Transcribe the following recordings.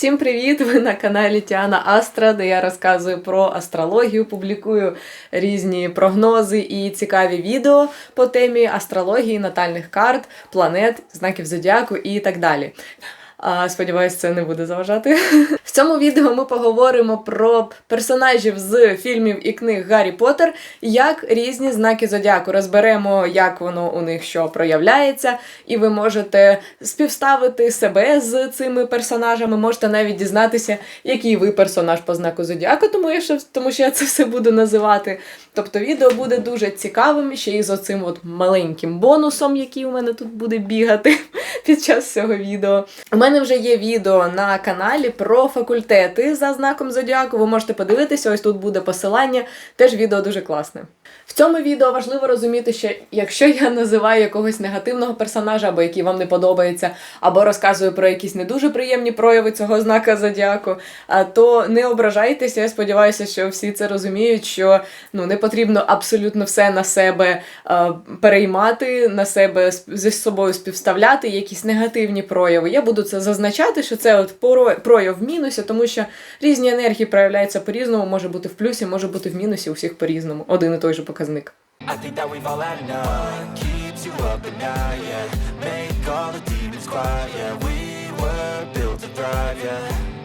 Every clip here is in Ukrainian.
Всім привіт! Ви на каналі Тіана Астра, де я розказую про астрологію, публікую різні прогнози і цікаві відео по темі астрології, натальних карт, планет, знаків зодіаку і так далі. А, Сподіваюсь, це не буде заважати. В цьому відео ми поговоримо про персонажів з фільмів і книг Гаррі Поттер, як різні знаки зодіаку. Розберемо, як воно у них що проявляється, і ви можете співставити себе з цими персонажами. Можете навіть дізнатися, який ви персонаж по знаку зодіаку, тому я тому що я це все буду називати. Тобто відео буде дуже цікавим, ще й з оцим от маленьким бонусом, який у мене тут буде бігати під час цього відео. У мене вже є відео на каналі про факультети за знаком зодіаку. Ви можете подивитися, ось тут буде посилання. Теж відео дуже класне. В цьому відео важливо розуміти, що якщо я називаю якогось негативного персонажа, або який вам не подобається, або розказую про якісь не дуже приємні прояви цього знака зодіаку, то не ображайтеся. Я сподіваюся, що всі це розуміють, що ну не потрібно абсолютно все на себе е, переймати, на себе зі собою співставляти якісь негативні прояви. Я буду це зазначати, що це от прояв в мінусі, тому що різні енергії проявляються по-різному, може бути в плюсі, може бути в мінусі, у всіх по-різному. Один і той же показник. I quiet, yeah We were built to thrive, yeah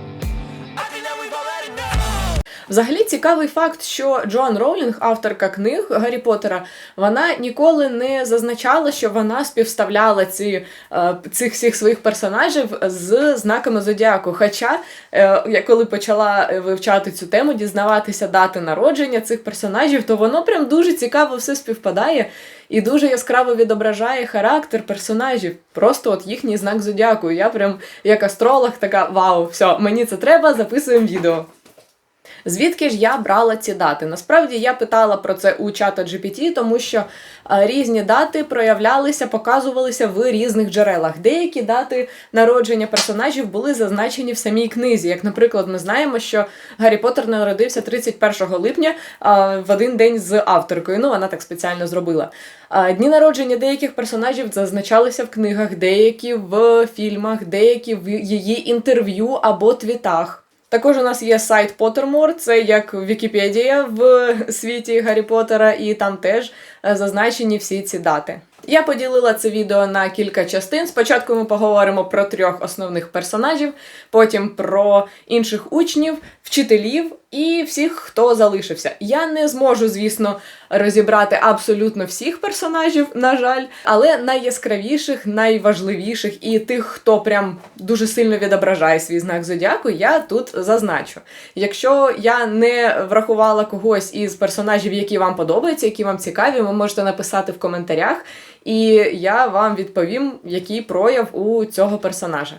Взагалі цікавий факт, що Джоан Роулінг, авторка книг Гаррі Поттера, вона ніколи не зазначала, що вона співставляла ці, е, цих всіх своїх персонажів з знаками зодіаку. Хоча е, я коли почала е, вивчати цю тему, дізнаватися дати народження цих персонажів, то воно прям дуже цікаво все співпадає і дуже яскраво відображає характер персонажів. Просто от їхній знак зодіаку. Я прям як астролог така вау, все, мені це треба, записуємо відео. Звідки ж я брала ці дати? Насправді я питала про це у чата GPT, тому що е, різні дати проявлялися, показувалися в різних джерелах. Деякі дати народження персонажів були зазначені в самій книзі. Як, наприклад, ми знаємо, що Гаррі Поттер народився 31 липня е, в один день з авторкою. Ну, вона так спеціально зробила. Е, Дні народження деяких персонажів зазначалися в книгах, деякі в фільмах, деякі в її інтерв'ю або твітах. Також у нас є сайт Pottermore, це як Вікіпедія в світі Гаррі Поттера, і там теж е, зазначені всі ці дати. Я поділила це відео на кілька частин. Спочатку ми поговоримо про трьох основних персонажів, потім про інших учнів, вчителів і всіх, хто залишився. Я не зможу, звісно, розібрати абсолютно всіх персонажів, на жаль, але найяскравіших, найважливіших і тих, хто прям дуже сильно відображає свій знак зодіаку, я тут зазначу. Якщо я не врахувала когось із персонажів, які вам подобаються, які вам цікаві, ви можете написати в коментарях, і я вам відповім, який прояв у цього персонажа.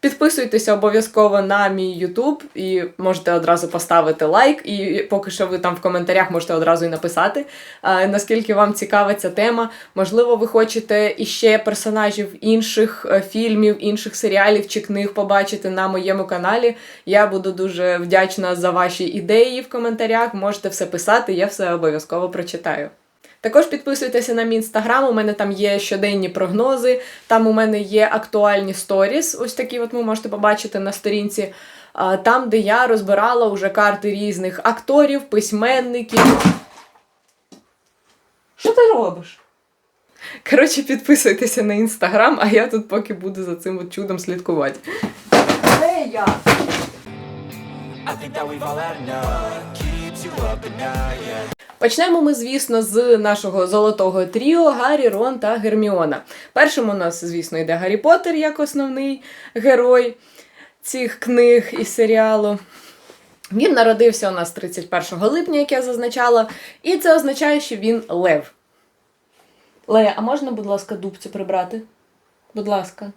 Підписуйтеся обов'язково на мій YouTube і можете одразу поставити лайк. І поки що ви там в коментарях можете одразу і написати, наскільки вам цікава ця тема. Можливо, ви хочете іще персонажів інших е, фільмів, інших серіалів чи книг побачити на моєму каналі. Я буду дуже вдячна за ваші ідеї в коментарях. Можете все писати, я все обов'язково прочитаю. Також підписуйтеся на мій інстаграм, у мене там є щоденні прогнози, там у мене є актуальні сторіс, ось такі от ви можете побачити на сторінці, там, де я розбирала уже карти різних акторів, письменників. Що ти робиш? Коротше, підписуйтеся на інстаграм, а я тут поки буду за цим от чудом слідкувати. Де я? I think that we've all had enough Keeps you up at night, yeah Почнемо ми, звісно, з нашого золотого тріо Гаррі, Рон та Герміона. Першим у нас, звісно, йде Гаррі Поттер як основний герой цих книг і серіалу. Він народився у нас 31 липня, як я зазначала, і це означає, що він лев. Лея, а можна, будь ласка, дубцю прибрати? Будь ласка.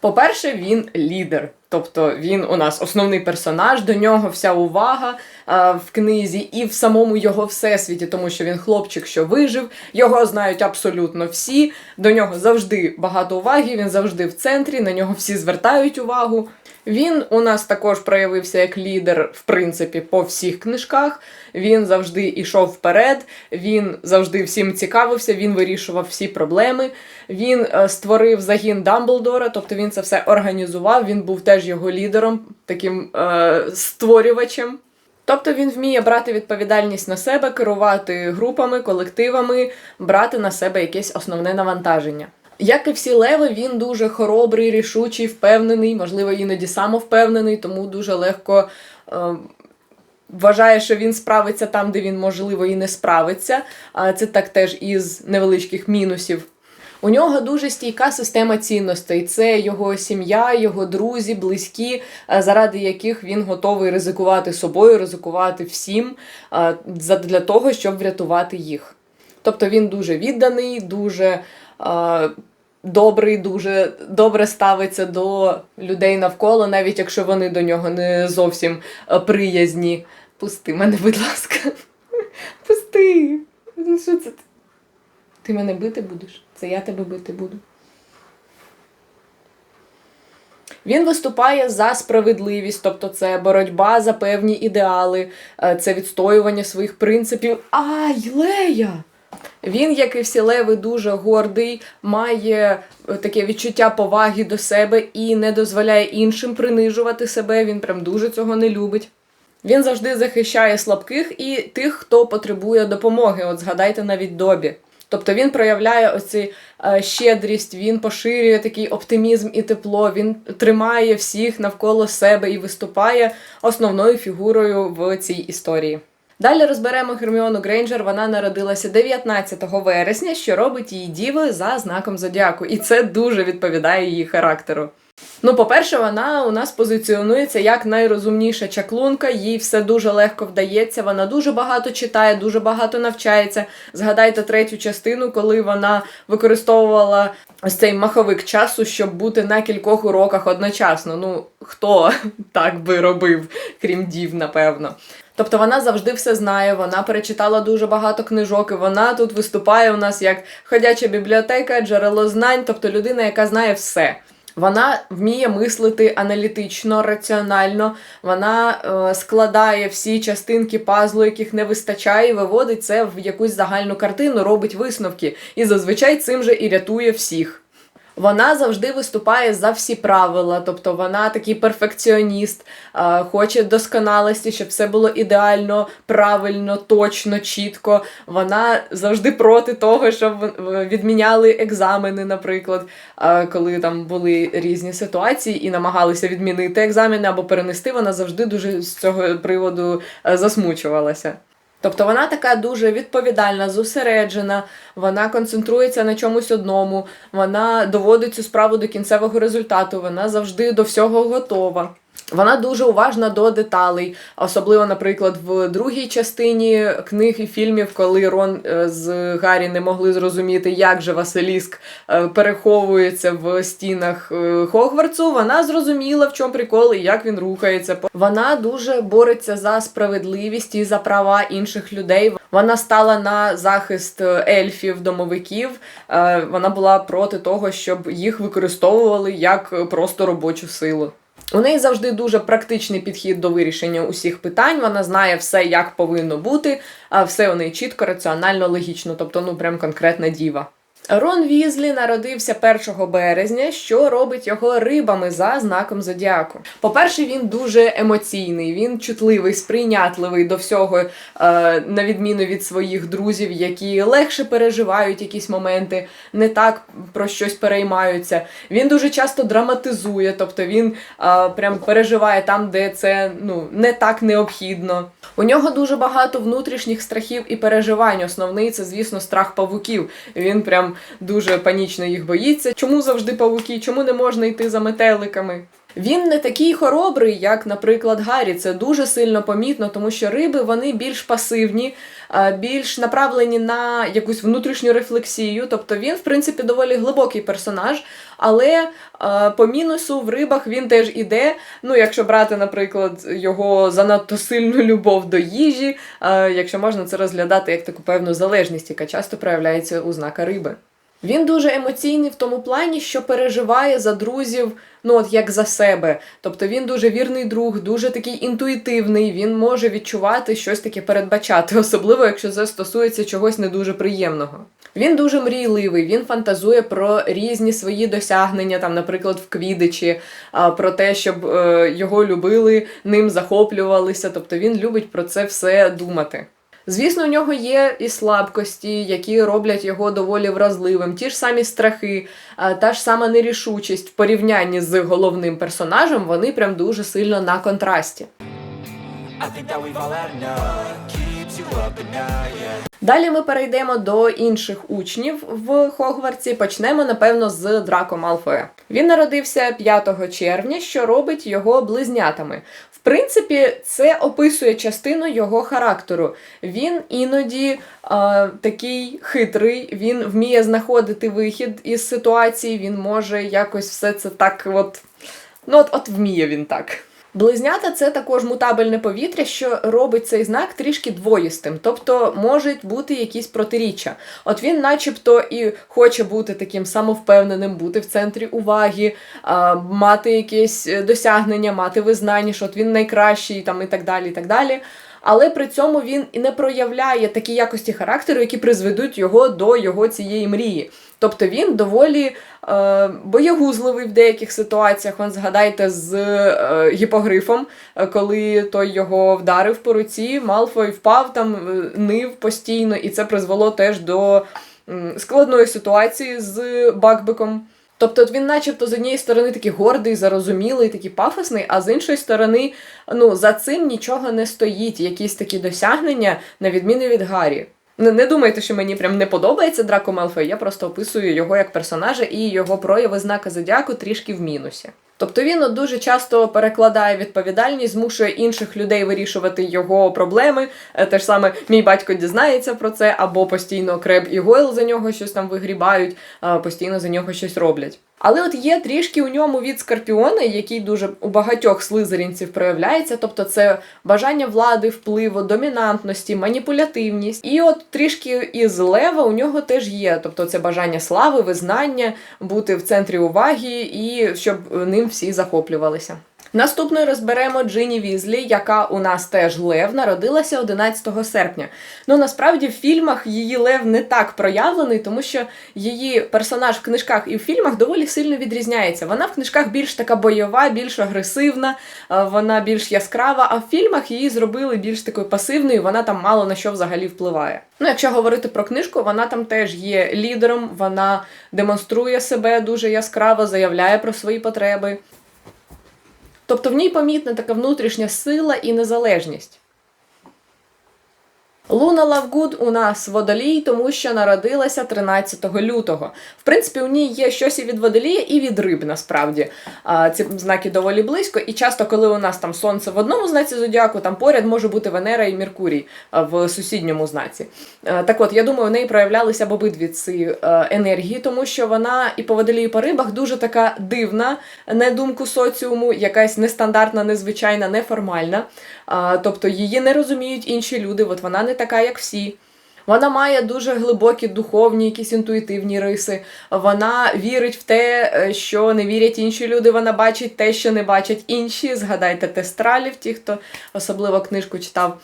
По-перше, він лідер. Тобто він у нас основний персонаж, до нього вся увага а, в книзі і в самому його всесвіті, тому що він хлопчик, що вижив, його знають абсолютно всі. До нього завжди багато уваги, він завжди в центрі, на нього всі звертають увагу. Він у нас також проявився як лідер, в принципі, по всіх книжках. Він завжди йшов вперед, він завжди всім цікавився, він вирішував всі проблеми. Він е, створив загін Дамблдора, тобто він це все організував. Він був теж його лідером, таким е, створювачем. Тобто він вміє брати відповідальність на себе, керувати групами, колективами, брати на себе якесь основне навантаження. Як і всі леви, він дуже хоробрий, рішучий, впевнений, можливо, іноді самовпевнений, тому дуже легко е, вважає, що він справиться там, де він, можливо, і не справиться. А це так теж із невеличких мінусів. У нього дуже стійка система цінностей. Це його сім'я, його друзі, близькі, е, заради яких він готовий ризикувати собою, ризикувати всім е, для того, щоб врятувати їх. Тобто він дуже відданий, дуже е, добрий, дуже добре ставиться до людей навколо, навіть якщо вони до нього не зовсім приязні. Пусти мене, будь ласка. Пусти. Ну, Що це? Ти мене бити будеш? Це я тебе бити буду. Він виступає за справедливість, тобто це боротьба за певні ідеали, е, це відстоювання своїх принципів. Ай, Лея! Він, як і всі леви, дуже гордий, має е, таке відчуття поваги до себе і не дозволяє іншим принижувати себе. Він прям дуже цього не любить. Він завжди захищає слабких і тих, хто потребує допомоги. От згадайте навіть добі. Тобто він проявляє оці е, щедрість, він поширює такий оптимізм і тепло, він тримає всіх навколо себе і виступає основною фігурою в цій історії. Далі розберемо Герміону Грейнджер. Вона народилася 19 вересня, що робить її діви за знаком зодіаку, і це дуже відповідає її характеру. Ну, по-перше, вона у нас позиціонується як найрозумніша чаклунка, їй все дуже легко вдається. Вона дуже багато читає, дуже багато навчається. Згадайте третю частину, коли вона використовувала ось цей маховик часу, щоб бути на кількох уроках одночасно. Ну, хто так би робив, крім дів, напевно. Тобто вона завжди все знає, вона перечитала дуже багато книжок, і вона тут виступає у нас як ходяча бібліотека, джерело знань, тобто людина, яка знає все. Вона вміє мислити аналітично, раціонально, вона е, складає всі частинки пазлу, яких не вистачає, виводить це в якусь загальну картину, робить висновки. І зазвичай цим же і рятує всіх. Вона завжди виступає за всі правила, тобто вона такий перфекціоніст, е, хоче досконалості, щоб все було ідеально, правильно, точно, чітко. Вона завжди проти того, щоб в- відміняли екзамени, наприклад, е, коли там були різні ситуації і намагалися відмінити екзамени або перенести. Вона завжди дуже з цього приводу е, засмучувалася. Тобто вона така дуже відповідальна, зосереджена, вона концентрується на чомусь одному, вона доводить цю справу до кінцевого результату, вона завжди до всього готова. Вона дуже уважна до деталей, особливо, наприклад, в другій частині книг і фільмів, коли Рон е, з Гаррі не могли зрозуміти, як же Василіск е, переховується в стінах е, Хогвартсу. Вона зрозуміла, в чому прикол і як він рухається. Вона дуже бореться за справедливість і за права інших людей. Вона стала на захист ельфів, домовиків. Вона була проти того, щоб їх використовували як просто робочу силу. У неї завжди дуже практичний підхід до вирішення усіх питань. Вона знає все, як повинно бути, а все у неї чітко, раціонально, логічно, тобто, ну прям конкретна діва. Рон Візлі народився 1 березня, що робить його рибами за знаком зодіаку. По-перше, він дуже емоційний, він чутливий, сприйнятливий до всього, е, на відміну від своїх друзів, які легше переживають якісь моменти, не так про щось переймаються. Він дуже часто драматизує, тобто він е, прям переживає там, де це ну не так необхідно. У нього дуже багато внутрішніх страхів і переживань. Основний це, звісно, страх павуків. Він прям дуже панічно їх боїться. Чому завжди павуки? Чому не можна йти за метеликами? Він не такий хоробрий, як, наприклад, Гаррі. Це дуже сильно помітно, тому що риби вони більш пасивні, е, більш направлені на якусь внутрішню рефлексію. Тобто він, в принципі, доволі глибокий персонаж, але е, по мінусу в рибах він теж іде. Ну, якщо брати, наприклад, його занадто сильну любов до їжі, е, якщо можна це розглядати як таку певну залежність, яка часто проявляється у знака риби. Він дуже емоційний в тому плані, що переживає за друзів, ну от як за себе. Тобто він дуже вірний друг, дуже такий інтуїтивний, він може відчувати щось таке передбачати, особливо якщо це стосується чогось не дуже приємного. Він дуже мрійливий, він фантазує про різні свої досягнення, там, наприклад, в квідичі, про те, щоб е, його любили, ним захоплювалися. Тобто він любить про це все думати. Звісно, у нього є і слабкості, які роблять його доволі вразливим. Ті ж самі страхи, та ж сама нерішучість в порівнянні з головним персонажем, вони прям дуже сильно на контрасті. I think that we've all had enough. Далі ми перейдемо до інших учнів в Хогвартсі. Почнемо, напевно, з Драко Малфоя. Він народився 5 червня, що робить його близнятами. В принципі, це описує частину його характеру. Він іноді е, такий хитрий, він вміє знаходити вихід із ситуації, він може якось все це так, от, ну от, от вміє він так. Близнята це також мутабельне повітря, що робить цей знак трішки двоїстим, тобто можуть бути якісь протиріччя. От він, начебто, і хоче бути таким самовпевненим, бути в центрі уваги, мати якесь е, досягнення, мати визнання, що от він найкращий там і так далі. і так далі. Але при цьому він і не проявляє такі якості характеру, які призведуть його до його цієї мрії. Тобто він доволі е, боягузливий в деяких ситуаціях. Вон згадайте з е, гіпогрифом, е, коли той його вдарив по руці, Малфой впав там, е, нив постійно, і це призвело теж до складної ситуації з Бакбеком. Тобто він, начебто, з однієї сторони такий гордий, зарозумілий, такий пафосний, а з іншої сторони, ну за цим нічого не стоїть, якісь такі досягнення, на відміну від Гаррі. Не, не думайте, що мені прям не подобається Драко Малфой, я просто описую його як персонажа і його прояви знака зодіаку трішки в мінусі. Тобто він дуже часто перекладає відповідальність, змушує інших людей вирішувати його проблеми. Е, Те ж саме мій батько дізнається про це, або постійно Креб і Гойл за нього щось там вигрібають, постійно за нього щось роблять. Але от є трішки у ньому від скорпіона, який дуже у багатьох слизерінців проявляється, тобто це бажання влади, впливу, домінантності, маніпулятивність. І от трішки із лева у нього теж є, тобто це бажання слави, визнання, бути в центрі уваги і щоб ним всі захоплювалися. Наступною розберемо Джині Візлі, яка у нас теж лев, народилася 11 серпня. Ну насправді в фільмах її лев не так проявлений, тому що її персонаж в книжках і в фільмах доволі сильно відрізняється. Вона в книжках більш така бойова, більш агресивна, е, вона більш яскрава, а в фільмах її зробили більш такою пасивною, вона там мало на що взагалі впливає. Ну, якщо говорити про книжку, вона там теж є лідером, вона демонструє себе дуже яскраво, заявляє про свої потреби. Тобто в ній помітна така внутрішня сила і незалежність. Луна Лавгуд у нас водолій, тому що народилася 13 лютого. В принципі, у ній є щось і від водолія, і від риб, насправді. А, ці знаки доволі близько. І часто, коли у нас там сонце в одному знаці зодіаку, там поряд може бути Венера і Меркурій в сусідньому знаці. Так от, я думаю, у неї проявлялися б обидві ці енергії, тому що вона і по водолію, і по рибах дуже така дивна, на думку соціуму, якась нестандартна, незвичайна, неформальна. А, тобто її не розуміють інші люди, от вона не така, як всі. Вона має дуже глибокі духовні, якісь інтуїтивні риси. Вона вірить в те, е, що не вірять інші люди. Вона бачить те, що не бачать інші. Згадайте тестралів, ті, хто особливо книжку читав.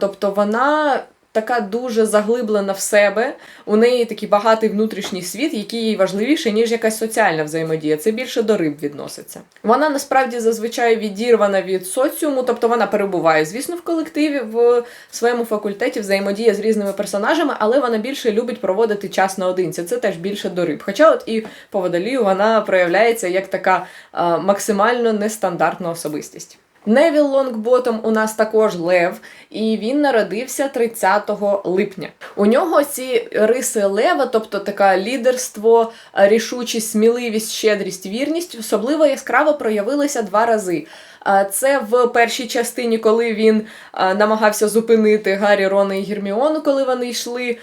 Тобто вона така дуже заглиблена в себе. У неї такий багатий внутрішній світ, який їй важливіший, ніж якась соціальна взаємодія. Це більше до риб відноситься. Вона насправді зазвичай відірвана від соціуму, тобто вона перебуває, звісно, в колективі в своєму факультеті, взаємодіє з різними персонажами, але вона більше любить проводити час наодинці. Це теж більше до риб. Хоча, от і по водолію вона проявляється як така а, максимально нестандартна особистість. Невіл Лонгботом у нас також лев, і він народився 30 липня. У нього ці риси лева, тобто таке лідерство, рішучість, сміливість, щедрість, вірність, особливо яскраво проявилися два рази. Це в першій частині, коли він намагався зупинити Гаррі, Рона і Герміону, коли вони йшли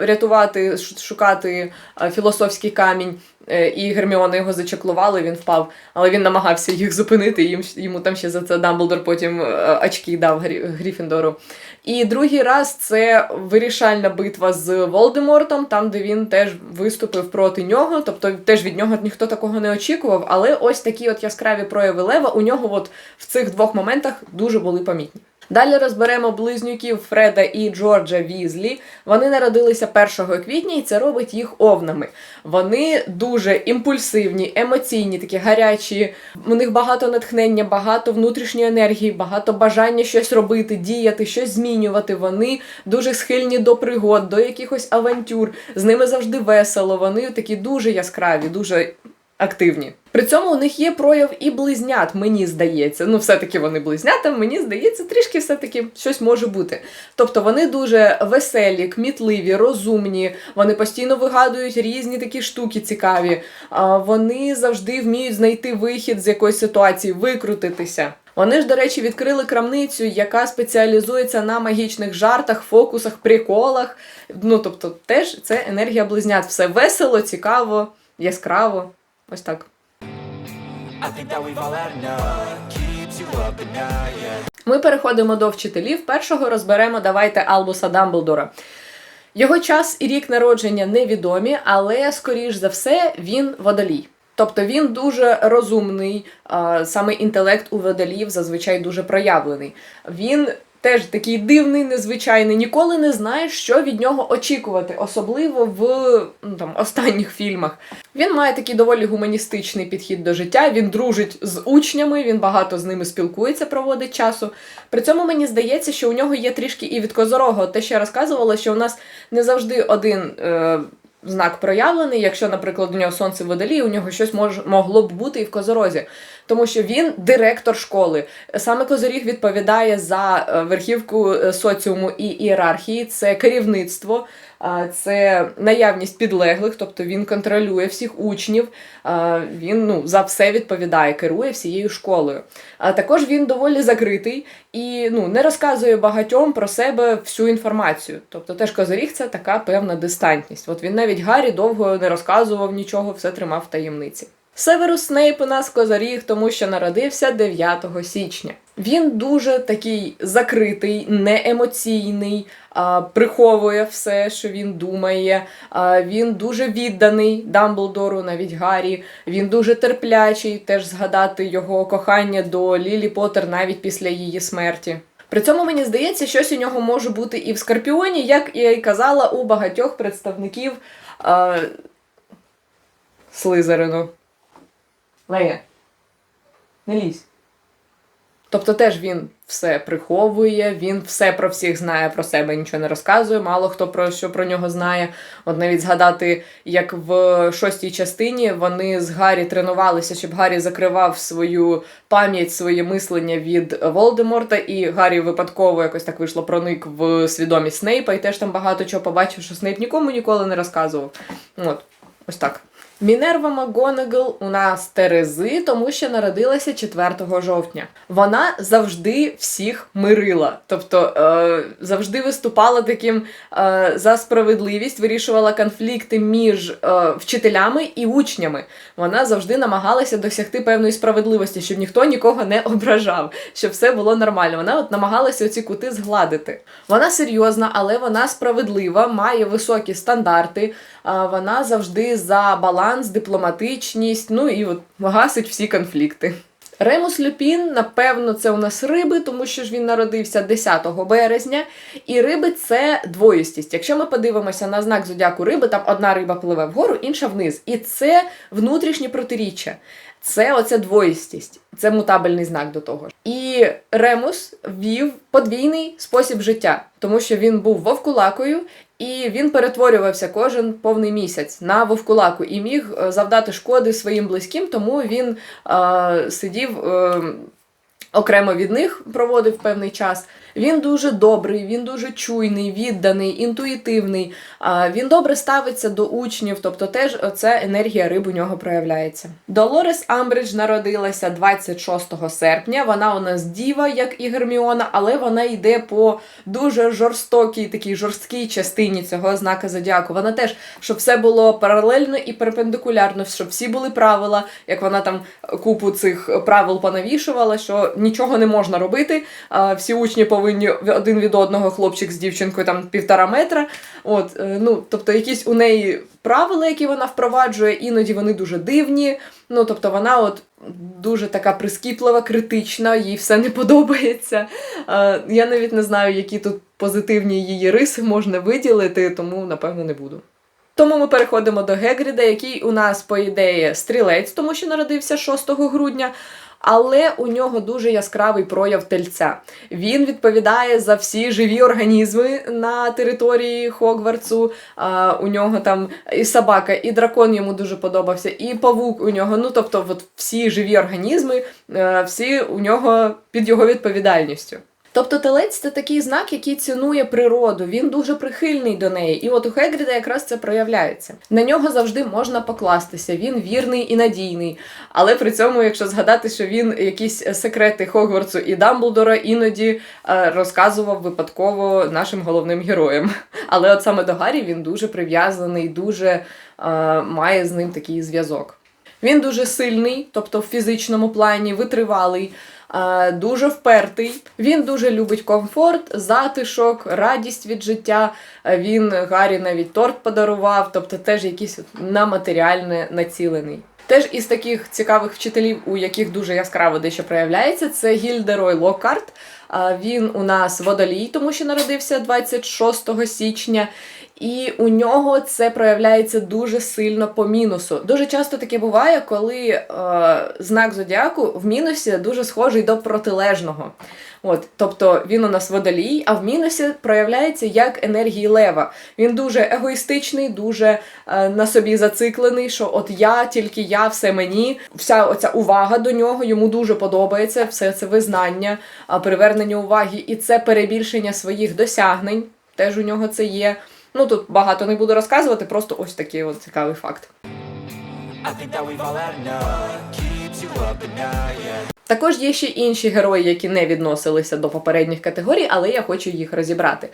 рятувати, шукати філософський камінь. Е, І Герміона його зачеклувала, він впав, але він намагався їх зупинити. Їм, йому там ще за це Дамблдор потім е, очки дав Грі- Гріфіндору. І другий раз це вирішальна битва з Волдемортом, там, де він теж виступив проти нього. Тобто теж від нього ніхто такого не очікував. Але ось такі от яскраві прояви лева у нього от в цих двох моментах дуже були помітні. Далі розберемо близнюків Фреда і Джорджа Візлі. Вони народилися 1 квітня, і це робить їх овнами. Вони дуже імпульсивні, емоційні, такі гарячі. У них багато натхнення, багато внутрішньої енергії, багато бажання щось робити, діяти, щось змінювати. Вони дуже схильні до пригод, до якихось авантюр. З ними завжди весело. Вони такі дуже яскраві, дуже активні. При цьому у них є прояв і близнят, мені здається. Ну, все-таки вони близнята, мені здається, трішки все-таки щось може бути. Тобто вони дуже веселі, кмітливі, розумні, вони постійно вигадують різні такі штуки цікаві. Вони завжди вміють знайти вихід з якоїсь ситуації, викрутитися. Вони ж, до речі, відкрили крамницю, яка спеціалізується на магічних жартах, фокусах, приколах. Ну, тобто, теж це енергія близнят. Все весело, цікаво, яскраво. Ось так. Ми переходимо до вчителів. Першого розберемо давайте Албуса Дамблдора. Його час і рік народження невідомі, але, скоріш за все, він водолій. Тобто він дуже розумний, саме інтелект у водолів зазвичай дуже проявлений. Він теж такий дивний, незвичайний, ніколи не знаєш, що від нього очікувати, особливо в ну, там, останніх фільмах. Він має такий доволі гуманістичний підхід до життя. Він дружить з учнями, він багато з ними спілкується, проводить часу. При цьому мені здається, що у нього є трішки і від козорого. Те, що я розказувала, що у нас не завжди один. Е- Знак проявлений, якщо, наприклад, у нього сонце в у нього щось мож, могло б бути і в козорозі, тому що він директор школи. Саме Козоріг відповідає за е, верхівку е, соціуму і ієрархії, це керівництво, це наявність підлеглих, тобто він контролює всіх учнів, він ну, за все відповідає, керує всією школою. А також він доволі закритий і ну, не розказує багатьом про себе всю інформацію. Тобто теж Козоріг це така певна дистантність. От він навіть Гаррі довго не розказував нічого, все тримав в таємниці. Северус Снейп у нас козоріг, тому що народився 9 січня. Він дуже такий закритий, неемоційний, приховує все, що він думає. Він дуже відданий Дамблдору, навіть Гаррі. Він дуже терплячий, теж згадати його кохання до Лілі Поттер навіть після її смерті. При цьому мені здається, щось у нього може бути і в Скорпіоні, як я й казала у багатьох представників а, Слизерину. Лея, не лізь. Тобто теж він все приховує, він все про всіх знає, про себе нічого не розказує, мало хто про що про нього знає. От навіть згадати, як в шостій частині вони з Гаррі тренувалися, щоб Гаррі закривав свою пам'ять, своє мислення від Волдеморта, і Гаррі випадково якось так вийшло, проник в свідомість Снейпа, і теж там багато чого побачив, що Снейп нікому ніколи не розказував. От, ось так. Мінерва МакГонагал у нас Терези, тому що народилася 4 жовтня. Вона завжди всіх мирила, тобто е, завжди виступала таким е, за справедливість, вирішувала конфлікти між е, вчителями і учнями. Вона завжди намагалася досягти певної справедливості, щоб ніхто нікого не ображав, щоб все було нормально. Вона от намагалася оці кути згладити. Вона серйозна, але вона справедлива, має високі стандарти. Вона завжди за баланс, дипломатичність, ну і от гасить всі конфлікти. Ремус Люпін, напевно, це у нас риби, тому що ж він народився 10 березня. І риби це двоїстість. Якщо ми подивимося на знак зодіаку риби, там одна риба пливе вгору, інша вниз. І це внутрішнє протиріччя. Це оця двоїстість, це мутабельний знак до того ж. І Ремус вів подвійний спосіб життя, тому що він був вовкулакою, і він перетворювався кожен повний місяць на вовкулаку і міг е, завдати шкоди своїм близьким, тому він е, сидів. Е, окремо від них проводив певний час. Він дуже добрий, він дуже чуйний, відданий, інтуїтивний. Він добре ставиться до учнів, тобто теж оця енергія риб у нього проявляється. Долорес Амбридж народилася 26 серпня. Вона у нас діва, як і Герміона, але вона йде по дуже жорстокій, такій жорсткій частині цього знака зодіаку. Вона теж, щоб все було паралельно і перпендикулярно, щоб всі були правила, як вона там купу цих правил понавішувала, що нічого не можна робити. Всі учні повинні один від одного, хлопчик з дівчинкою там півтора метра. От, е, ну, тобто, якісь у неї правила, які вона впроваджує, іноді вони дуже дивні. Ну, тобто, вона от дуже така прискіплива, критична, їй все не подобається. Я навіть не знаю, які тут позитивні її риси можна виділити, тому напевно не буду. Тому ми переходимо до Гегріда, який у нас, по ідеї, стрілець, тому що народився 6 грудня. Але у нього дуже яскравий прояв тельця. Він відповідає за всі живі організми на території Хогвартсу. А, у нього там і собака, і дракон йому дуже подобався, і павук у нього. Ну тобто, от всі живі організми, е, всі у нього під його відповідальністю. Тобто телець це такий знак, який цінує природу, він дуже прихильний до неї. І от у Хегріда якраз це проявляється. На нього завжди можна покластися, він вірний і надійний. Але при цьому, якщо згадати, що він якісь секрети Хогвартсу і Дамблдора іноді е, розказував випадково нашим головним героям. Але от саме до Гаррі він дуже прив'язаний, дуже е, має з ним такий зв'язок. Він дуже сильний, тобто в фізичному плані, витривалий, дуже впертий. Він дуже любить комфорт, затишок, радість від життя. Він Гаррі навіть торт подарував, тобто теж якийсь на матеріальне націлений. Теж із таких цікавих вчителів, у яких дуже яскраво дещо проявляється, це Гільдерой Локкарт. Він у нас водолій, тому що народився 26 січня. І у нього це проявляється дуже сильно по мінусу. Дуже часто таке буває, коли е, знак зодіаку в мінусі дуже схожий до протилежного. От, тобто він у нас водолій, а в мінусі проявляється як енергії лева. Він дуже егоїстичний, дуже е, на собі зациклений, що от я, тільки я, все мені. Вся оця увага до нього йому дуже подобається, все це визнання, привернення уваги, і це перебільшення своїх досягнень. Теж у нього це є. Ну тут багато не буду розказувати, просто ось такий от цікавий факт. Також є ще інші герої, які не відносилися до попередніх категорій, але я хочу їх розібрати.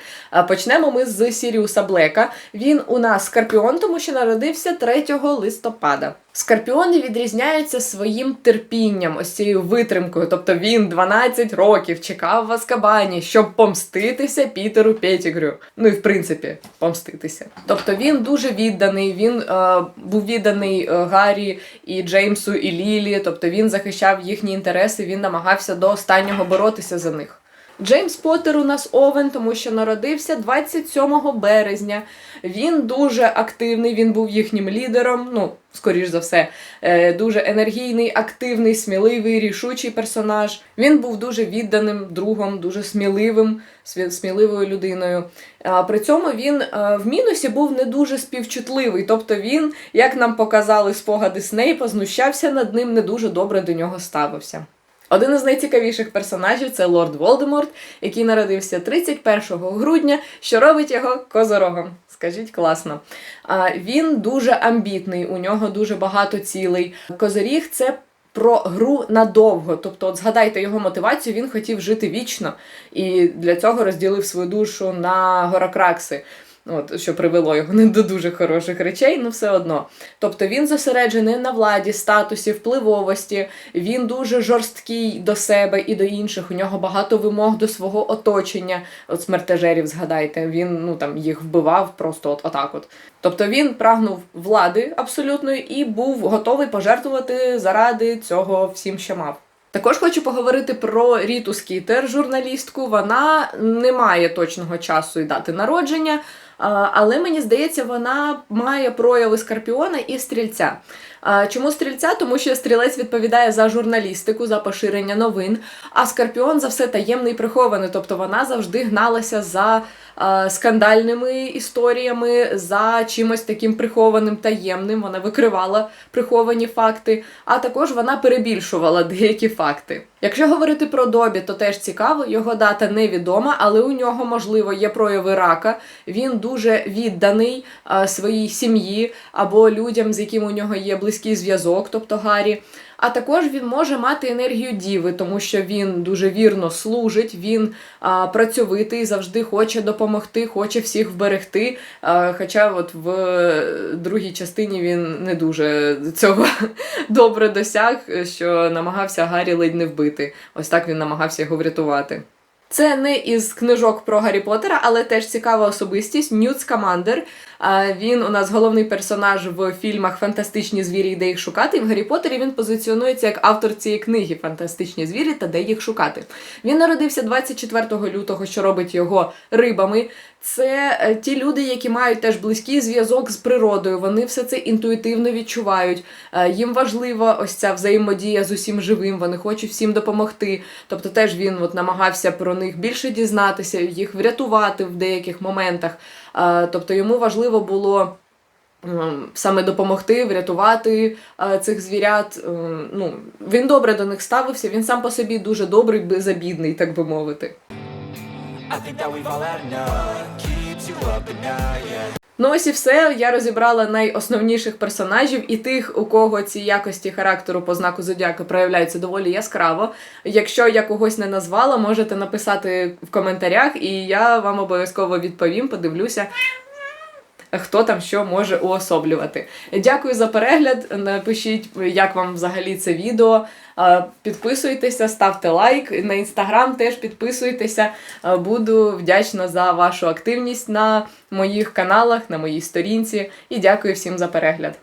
Почнемо ми з Сіріуса Блека. Він у нас скорпіон, тому що народився 3 листопада. Скорпіони відрізняються своїм терпінням, ось цією витримкою. Тобто він 12 років чекав в Аскабані, щоб помститися Пітеру Петігрю. Ну і в принципі помститися. Тобто він дуже відданий. Він е, був відданий е, Гаррі і Джеймсу і Лілі. Тобто він захищав їхні інтереси. Він намагався до останнього боротися за них. Джеймс Поттер у нас Овен, тому що народився 27 березня. Він дуже активний, він був їхнім лідером. Ну, скоріш за все, е, дуже енергійний, активний, сміливий, рішучий персонаж. Він був дуже відданим другом, дуже сміливим, сміливою людиною. А при цьому він е, в мінусі був не дуже співчутливий. Тобто він, як нам показали спогади Снейпа, знущався над ним, не дуже добре до нього ставився. Один із найцікавіших персонажів це лорд Волдеморт, який народився 31 грудня, що робить його козорогом. Скажіть класно. А, він дуже амбітний, у нього дуже багато цілей. Козоріг це про гру надовго. Тобто, от згадайте його мотивацію, він хотів жити вічно і для цього розділив свою душу на горокракси. От, що привело його не до дуже хороших речей, ну все одно. Тобто він зосереджений на владі, статусі, впливовості, він дуже жорсткий до себе і до інших. У нього багато вимог до свого оточення. От смертежерів згадайте, він ну там їх вбивав просто от отак. От. Тобто він прагнув влади абсолютної і був готовий пожертвувати заради цього всім, що мав. Також хочу поговорити про Ріту Скітер, журналістку. Вона не має точного часу і дати народження, але мені здається, вона має прояви скорпіона і стрільця. Чому стрільця? Тому що стрілець відповідає за журналістику, за поширення новин, а скорпіон за все таємне і приховане. Тобто вона завжди гналася за скандальними історіями, за чимось таким прихованим таємним. Вона викривала приховані факти, а також вона перебільшувала деякі факти. Якщо говорити про Добі, то теж цікаво, його дата невідома, але у нього, можливо, є прояви рака. Він дуже відданий своїй сім'ї або людям, з якими у нього є близький зв'язок, тобто Гаррі. А також він може мати енергію діви, тому що він дуже вірно служить, він а, працьовитий, завжди хоче допомогти, хоче всіх вберегти. А, хоча от в е, другій частині він не дуже цього добре досяг, що намагався Гаррі ледь не вбити. Ось так він намагався його врятувати. Це не із книжок про Гаррі Поттера, але теж цікава особистість. Ньют Скамандер. Він у нас головний персонаж в фільмах Фантастичні звірі і де їх шукати. І в Гаррі Поттері він позиціонується як автор цієї книги Фантастичні звірі та де їх шукати. Він народився 24 лютого, що робить його рибами. Це е, ті люди, які мають теж близький зв'язок з природою. Вони все це інтуїтивно відчувають. Е, Їм важлива ось ця взаємодія з усім живим. Вони хочуть всім допомогти. Тобто, теж він от намагався про них більше дізнатися, їх врятувати в деяких моментах. Е, Тобто йому важливо було. Саме допомогти, врятувати е, цих звірят. Е, Ну, він добре до них ставився, він сам по собі дуже добрий, безобідний, так би мовити. Ну ось і все. Я розібрала найосновніших персонажів і тих, у кого ці якості характеру по знаку зодіака проявляються доволі яскраво. Якщо я когось не назвала, можете написати в коментарях, і я вам обов'язково відповім, подивлюся. Хто там що може уособлювати. Дякую за перегляд. Напишіть, як вам взагалі це відео. Підписуйтеся, ставте лайк. На інстаграм теж підписуйтеся. Буду вдячна за вашу активність на моїх каналах, на моїй сторінці. І дякую всім за перегляд.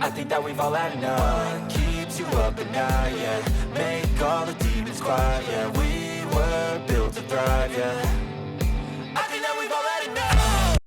I think that we've all had enough. Keeps you up at night, yeah. Make all the demons quiet, yeah. We were built to thrive, yeah.